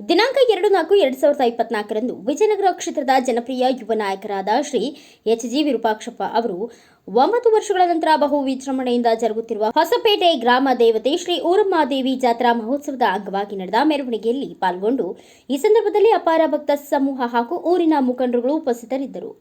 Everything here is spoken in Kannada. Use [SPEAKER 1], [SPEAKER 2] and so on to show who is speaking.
[SPEAKER 1] ದಿನಾಂಕ ಎರಡು ನಾಲ್ಕು ಎರಡು ಸಾವಿರದ ಇಪ್ಪತ್ನಾಲ್ಕರಂದು ವಿಜಯನಗರ ಕ್ಷೇತ್ರದ ಜನಪ್ರಿಯ ಯುವ ನಾಯಕರಾದ ಶ್ರೀ ಎಚ್ ಜಿ ವಿರೂಪಾಕ್ಷಪ್ಪ ಅವರು ಒಂಬತ್ತು ವರ್ಷಗಳ ನಂತರ ಬಹು ವಿಜೃಂಭಣೆಯಿಂದ ಜರುಗುತ್ತಿರುವ ಹೊಸಪೇಟೆ ಗ್ರಾಮ ದೇವತೆ ಶ್ರೀ ಊರಮ್ಮಾದೇವಿ ಜಾತ್ರಾ ಮಹೋತ್ಸವದ ಅಂಗವಾಗಿ ನಡೆದ ಮೆರವಣಿಗೆಯಲ್ಲಿ ಪಾಲ್ಗೊಂಡು ಈ ಸಂದರ್ಭದಲ್ಲಿ ಅಪಾರ ಭಕ್ತ ಸಮೂಹ ಹಾಗೂ ಊರಿನ ಮುಖಂಡರುಗಳು ಉಪಸ್ಥಿತರಿದ್ದರು.